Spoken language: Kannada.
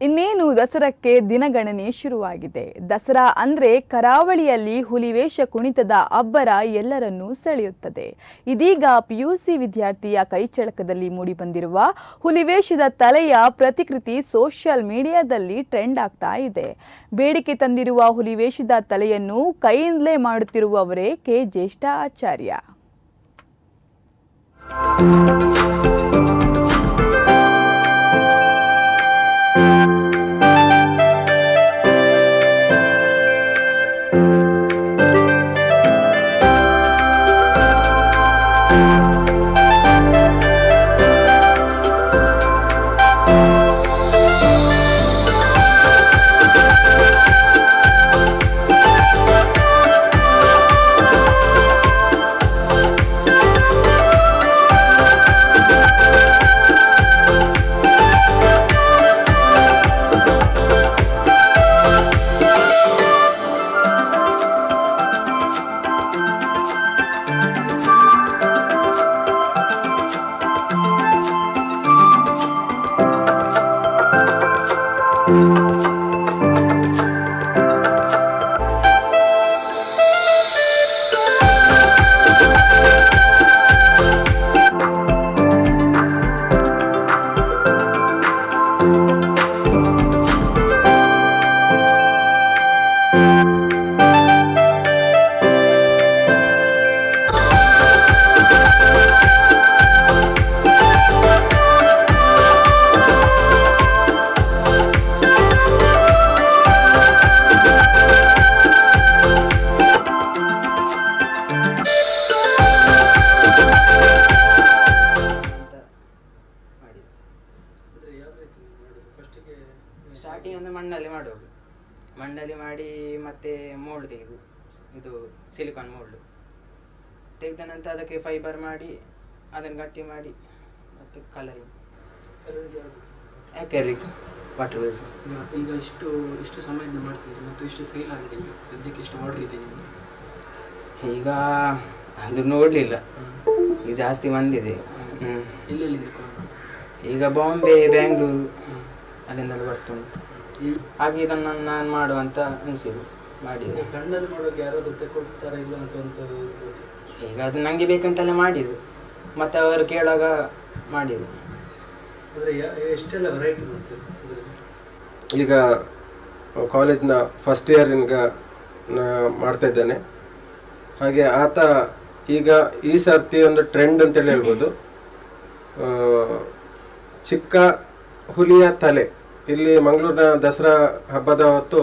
ಇನ್ನೇನು ದಸರಕ್ಕೆ ದಿನಗಣನೆ ಶುರುವಾಗಿದೆ? ದಸರಾ ಅಂದ್ರೆ ಕರಾವಳಿಯಲ್ಲಿ ಹುಲಿವೇಷ ಕುಣಿತದ ಅಬ್ಬರ ಎಲ್ಲರನ್ನೂ ಸೆಳೆಯುತ್ತದೆ. ಇದೀಗ ಪಿಯುಸಿ ವಿದ್ಯಾರ್ಥಿಯ ಕೈಚಳಕದಲ್ಲಿ ಮೂಡಿಬಂದಿರುವ ಹುಲಿವೇಷದ ತಲೆಯ ಪ್ರತಿಕೃತಿ ಸೋಷಿಯಲ್ ಮೀಡಿಯಾದಲ್ಲಿ ಟ್ರೆಂಡ್ ಆಗ್ತಾ ಇದೆ. ಬೇಡಿಕೆ ತಂದಿರುವ ಹುಲಿವೇಷದ ತಲೆಯನ್ನು ಕೈಯಿಂದಲೇ ಮಾಡುತ್ತಿರುವವರೇ ಕೆ. ಜ್ಯೇಷ್ಠ ಆಚಾರ್ಯ. ಅಂತ ಸ್ಟಾರ್ಟಿಂಗ್ ಒಂದು ಮಣ್ಣಲ್ಲಿ ಮಾಡುವುದು ಮಣ್ಣಲ್ಲಿ ಮಾಡಿ ಮತ್ತೆ ಮೋಲ್ಡ್ ತೆಗೆದು ಇದು ಸಿಲಿಕಾನ್ ಮೋಲ್ಡ್ ತೆಗೆದ ನಂತರ ಅದಕ್ಕೆ ಫೈಬರ್ ಮಾಡಿ ಅದನ್ನು ಗಟ್ಟಿ ಮಾಡಿ ಮತ್ತೆ ಕಲರಿಂಗ್ ಯಾಕೆ ವಾಟರ್ ಬೇಸ್ ಈಗ- ಇಷ್ಟು ಇಷ್ಟು ಸಮಯದಿಂದ ಮಾಡ್ತಿದ್ದೀರಿ ಮತ್ತು ಇಷ್ಟು ಸೇಲ್ ಆಗಿದೆ ಈಗ. ಸದ್ಯಕ್ಕೆ ಇಷ್ಟು ಆರ್ಡರ್ ಇದೆ ನಿಮಗೆ ಈಗ ಅದು ನೋಡಲಿಲ್ಲ. ಈಗ ಜಾಸ್ತಿ ಬಂದಿದೆ ಎಲ್ಲೆಲ್ಲಿಂದ ಈಗ ಬಾಂಬೆ ಬ್ಯಾಂಗ್ಳೂರು ಅಲ್ಲಿಂದೆಲ್ಲ ಬರ್ತುಂಟು ಹಾಗೆ ಇದನ್ನು ನಾನು ಮಾಡುವಂತ ಅನಿಸಿದೆ. ಮಾಡಿದೆ. ಸಣ್ಣದು ಮಾಡೋಕೆ ಯಾರಾದರೂ ತಗೊಳ್ತಾರ ಇಲ್ಲ ಅಂತ ಅಂತ ಈಗ ಅದು ನನಗೆ ಬೇಕಂತಲೇ ಮಾಡಿದ್ದು ಮತ್ತು ಅವರು ಕೇಳುವಾಗ ಮಾಡಿದ್ದು ಅಂದರೆ ಎಷ್ಟೆಲ್ಲ ವೆರೈಟಿ ಮಾಡ್ತೀರಿ ಈಗ ಕಾಲೇಜ್ನ ಫಸ್ಟ್ ಇಯರ್ನಿಗ ಮಾಡ್ತಾ ಇದ್ದೇನೆ. ಹಾಗೆ ಆತ ಈಗ ಈ ಸರ್ತಿ ಒಂದು ಟ್ರೆಂಡ್ ಅಂತೇಳಿ ಹೇಳ್ಬೋದು. ಚಿಕ್ಕ ಹುಲಿಯ ತಲೆ. ಇಲ್ಲಿ ಮಂಗಳೂರಿನ ದಸರಾ ಹಬ್ಬದ ಹೊತ್ತು